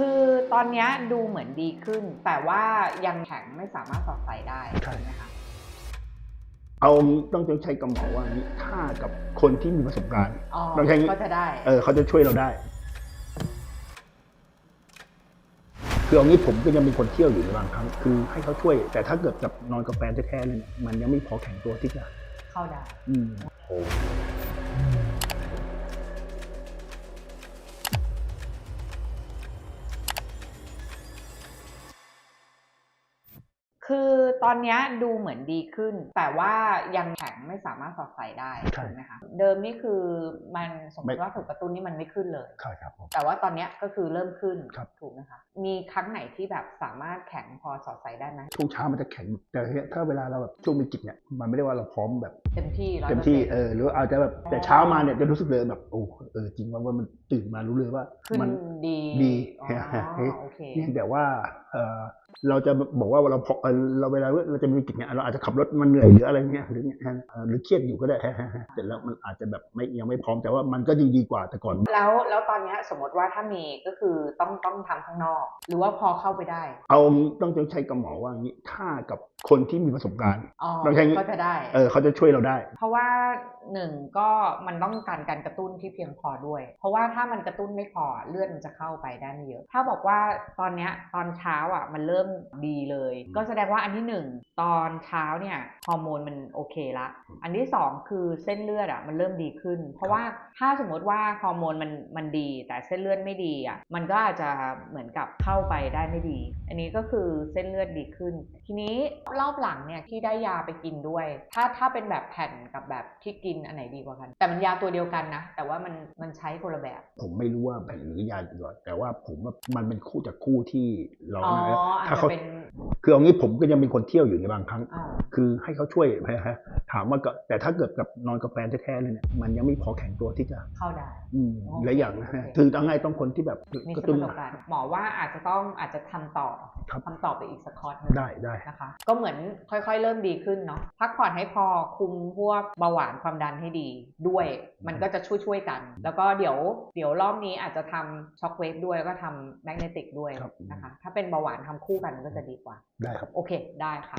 คือตอนเนี้ยดูเหมือนดีขึ้น แต่ว่ายังแข็งไม่สามารถสอดใส่ได้ใช่ถูกไหมคะเอาต้องใช้กำหมอว่าอย่างนี้ถ้ากับคนที่มีประสบการณ์อ๋อต้องใช้ก็จะได้ เออเขาจะช่วยเราได้คือเอางี้ผมก็ยังเป็นคนเที่ยวอยู่ในบางครั้งคือให้เขาช่วย แต่ถ้าเกิดกับนอนกับแฟนแท้ๆเลยเนี่ยมันยังไม่พอแข็งตัวที่จะเข้าได้อืม คือตอนเนี้ยดูเหมือนดีขึ้น แต่ว่ายังแข็งไม่สามารถสอดใส่ได้ใช่ถูกไหมคะเดิมนี่คือมันสมมไม่ติว่าถูกกระตุ้นนี่มันไม่ขึ้นเลยใช่ครับผมแต่ว่าตอนเนี้ยก็คือเริ่มขึ้นครับถูกไหมคะมีครั้งไหนที่แบบสามารถแข็งพอสอดใส่ได้ไหมช่วงเช้ามันจะแข็งแต่ถ้าเวลาเราแบบช่วงมีกิจเนี่ยมันไม่ได้ว่าเราพร้อมแบบเต็มที่ร้อยเต็มที่เออหรือว่าอาจจะแบบแต่เช้ามาเนี่ยจะรู้สึกเลยแบบโอ้เออจริงว่าว่ามันตื่นมารู้เลยว่าขึ้นมันดีดีอ๋อเฮ้ยโอเคเพียงแต่ว่าเออ เราจะบอกว่าเราพอเอ่อเราเวลาเราจะมีกิจเนี่ยเราอาจจะขับรถมันเหนื่อยหรืออะไรเงี้ยหรือเนี่ยเออหรือเครียดอยู่ก็ได้เสร็จแล้วมันอาจจะแบบไม่ยังไม่พร้อมแต่ว่ามันก็ดีดีกว่าแต่ก่อน แล้วแล้วตอนเนี้ยสมมติว่าถ้ามีก็คือต้องต้องทำข้างนอก หรือว่าพอเข้าไปได้ เอาต้องใช้กำหมอว่าอย่างนี้ถ้ากับคนที่มีประสบการณ์อ๋อต้องใช้ก็จะได้เออเขาจะช่วยเราได้ เพราะว่าหนึ่งก็มันต้องการการกระตุ้นที่เพียงพอด้วย เพราะว่าถ้ามันกระตุ้นไม่พอเลือดมันจะเข้าไปได้ไม่เยอะ ถ้าบอกว่าตอนเนี้ยตอนเช้าอะมันเริ่มดีเลย ก็แสดงว่าอันที่หนึ่งตอนเช้าเนี่ยฮอร์โมนมันโอเคละ อันที่สองคือเส้นเลือดอะมันเริ่มดีขึ้น เพราะว่าถ้าสมมติว่าฮอร์โมนมันมันดี แต่เส้นเลือดไม่ดีอะมันก็อาจจะเหมือนกับเข้าไปได้ไม่ดี อันนี้ก็คือเส้นเลือดดีขึ้น ทีนี้รอบหลังเนี่ยที่ได้ยาไปกินด้วย ถ้าถ้าเป็นแบบแผ่นกับแบบที่กินอันไหนดีกว่ากัน แต่มันยาตัวเดียวกันนะ แต่ว่ามันมันใช้คนละแบบ ผมไม่รู้ว่าแผ่นหรือยาดีกว่าแต่ว่าผมว่ามันเป็นคู่จากคู่ที่เราอ๋อนะอาจถ้าจะเขาเป็นคือเอางี้ผมก็ยังเป็นคนเที่ยวอยู่ในบางครั้งอ่าคือให้เขาช่วยนะฮะ ถามว่าก็แต่ถ้าเกิดกับนอนกับแฟนแท้ๆเลยเนี่ยมันยังไม่พอแข็งตัวที่จะเข้าได้อืมโอเคและอย่างนะฮะโอเคคือต้องให้ต้องคนที่แบบมีกระปตุ้นระสบการณ์หมอว่าอาจจะต้องอาจจะทำต่อครับทำต่อไปอีกสักคอร์สหนึงได้ได้นะคะ ก็เหมือนค่อยๆ เริ่มดีขึ้นเนาะพักผ่อนให้พอคุมพวกเบาหวานความดันให้ดีด้วย มันก็จะช่วยๆกัน แล้วก็เดี๋ยวเดี๋ยวรอบนี้อาจจะทำช็อคเวฟด้วยแล้วก็ทำแมกเนติกด้วยครับนะคะถ้าเป็นเบาหวานทำคู่กันมันก็จะดีกว่าได้ครับโอเคได้ค่ะ